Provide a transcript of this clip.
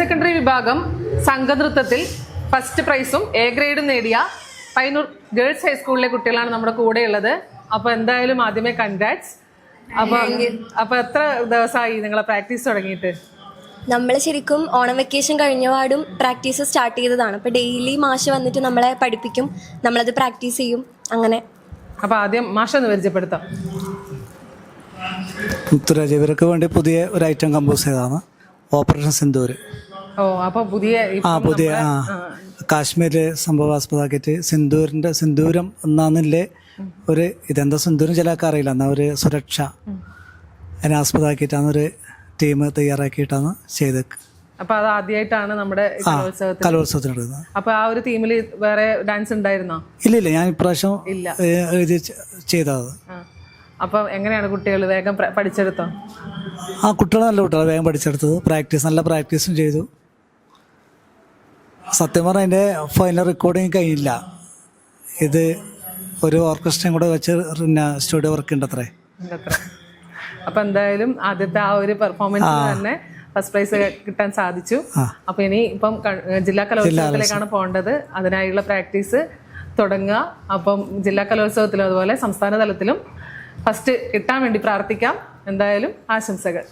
Secondary വിഭാഗം സംഘനൃത്തത്തിൽ first പ്രൈസും A ഗ്രേഡും നേടിയ പൈനൂർ ഗേൾസ് ഹൈസ്കൂളിലെ കുട്ടികളാണ് നമ്മുടെ കൂടെയുള്ളത്. അപ്പോൾ എന്തായാലും ആദ്യമേ കൺഗ്രാറ്റ്സ് അപ്പോൾ അപ്പൊ എത്ര ദിവസമായി നിങ്ങളെ പ്രാക്ടീസ് തുടങ്ങിയിട്ട്? നമ്മൾ ശരിക്കും ഓണം വെക്കേഷൻ കഴിഞ്ഞ പാടും പ്രാക്ടീസ് സ്റ്റാർട്ട് ചെയ്തതാണ്. അപ്പോൾ ഡെയിലി മാഷ് വന്നിട്ട് നമ്മളെ പഠിപ്പിക്കും. നമ്മളത് പ്രാക്ടീസ് ചെയ്യും. അങ്ങനെ. അപ്പോൾ ആദ്യം മാഷ ഒന്ന് പരിചയപ്പെടുത്താം. മുത്തുരാജ് ഇവർക്ക് വേണ്ടി പുതിയ ഒരു ഐറ്റം കമ്പോസ് ചെയ്തതാണ്. ഓപ്പറേഷൻ സിന്ദൂർ ആ പുതിയ ആ. കാശ്മീരിലെ സംഭവാസ്പദമാക്കിയിട്ട് സിന്ദൂരിന്റെ സിന്ദൂരം എന്നാന്നില്ലേ ഒരു ഇതെന്താ സിന്ദൂരം ചിലർക്ക് അറിയില്ല. എന്നാ ഒരു സുരക്ഷ. അതിനെ ആസ്പദാക്കിയിട്ടാണ് ഒരു ടീം തയ്യാറാക്കിയിട്ടാണ് ചെയ്ത് അപ്പൊ അത് ആദ്യമായിട്ടാണ് നമ്മുടെ കലോത്സവത്തിന് അപ്പൊ ആ ഒരു ടീമിൽ വേറെ ഡാൻസ് ഉണ്ടായിരുന്നോ? ഇല്ല ഇല്ല. ഞാൻ ഇപ്രാവശ്യം ചെയ്തത്. അപ്പൊ എങ്ങനെയാണ് കുട്ടികൾ വേഗം പഠിച്ചെടുത്തോ ആ കുട്ടികൾ നല്ല കുട്ടികൾ വേഗം പഠിച്ചെടുത്തത്. പ്രാക്ടീസ് നല്ല പ്രാക്ടീസും ചെയ്തു. സത്യം പറഞ്ഞാൽ അതിന്റെ ഫൈനൽ റെക്കോർഡിങ് കഴിഞ്ഞില്ല. ഇത് ഒരു ഓർക്കസ്ട്രയും കൂടെ വെച്ച് പിന്നെ സ്റ്റുഡിയോ വർക്ക് ഉണ്ട് അത്രേ അപ്പൊ എന്തായാലും ആദ്യത്തെ ആ ഒരു പെർഫോമൻസ് തന്നെ ഫസ്റ്റ് പ്രൈസ് കിട്ടാൻ സാധിച്ചു. അപ്പൊ ഇനി ഇപ്പം ജില്ലാ കലോത്സവത്തിലേക്കാണ് പോകേണ്ടത്. അതിനായുള്ള പ്രാക്ടീസ് തുടങ്ങുക. അപ്പം ജില്ലാ കലോത്സവത്തിലും അതുപോലെ സംസ്ഥാന തലത്തിലും ഫസ്റ്റ് കിട്ടാൻ വേണ്ടി പ്രാർത്ഥിക്കാം. എന്തായാലും ആശംസകൾ.